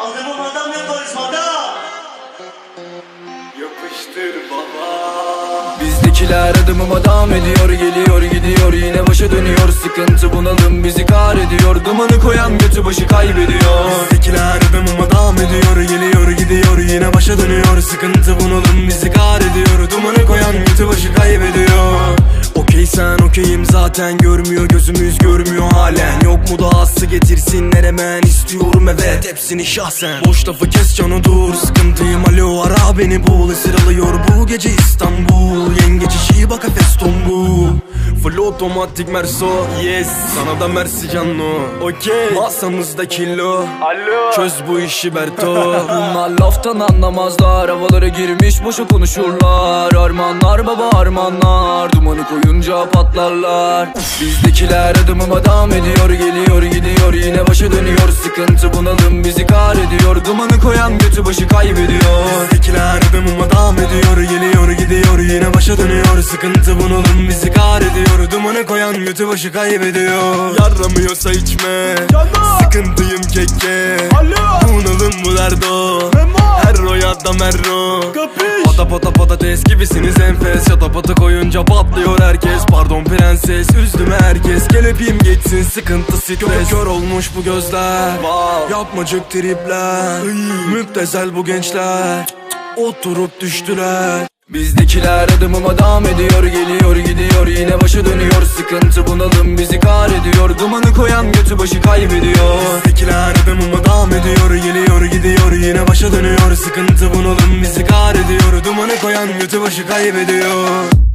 Adamım adam yaparız adam. Yapıştır baba. Bizdekiler adımım adam ediyor Geliyor gidiyor. Yine başa dönüyor Sıkıntı bunalım bizi kar ediyor. Dumanı koyan götü başı kaybediyor. Bizdekiler adımım adam ediyor Geliyor gidiyor. Yine başa dönüyor Sıkıntı bunalım bizi kar ediyor. Dumanı koyan götü başı kaybediyor sen okeyim zaten görmüyor gözümüz görmüyor halen. Yok mu dahası getirsinler hemen istiyorum evet hepsini şahsen. Boş lafı kes canı dur sıkıntıyım. Alo ara beni bul Esir alıyor bu gece İstanbul Full otomatik merso yes. Sana da mersi canlı Okey. Masamızda kilo. Alo. Çöz bu işi Berto. Bunlar laftan anlamazlar. Havalara girmiş boşa konuşurlar. Armanlar baba armanlar. Dumanı koyunca patlarlar. Bizdekiler adımıma devam ediyor Geliyor gidiyor. Yine başa dönüyor. Sıkıntı bunalım bizi kahrediyor Dumanı koyan götü başı kaybediyor. Bizdekiler adımıma devam ediyor Geliyor gidiyor. Yine başa dönüyor. Sıkıntı bunalım bizi kahrediyor Dumanı koyan götü başı kaybediyor. Yaramıyorsa içme. Sıkıntıyım keke. Bunalım bu derdo Herro ya da merro. Pata pata patates gibisiniz enfes. Yata pata koyunca patlıyor herkes. Pardon prenses üzdüm herkes. Gel öpeyim geçsin sıkıntı stres. Kör olmuş bu gözler. Yapmacık tripler. Müptezel bu gençler. Oturup düştüler Bizdekiler adımıma devam ediyor Geliyor gidiyor. Yine başa dönüyor Sıkıntı bunalım bizi kahrediyor Dumanı koyan götü başı kaybediyor. Bizdekiler adımıma devam ediyor Geliyor gidiyor. Yine başa dönüyor Sıkıntı bunalım bizi kahrediyor Dumanı koyan götü başı kaybediyor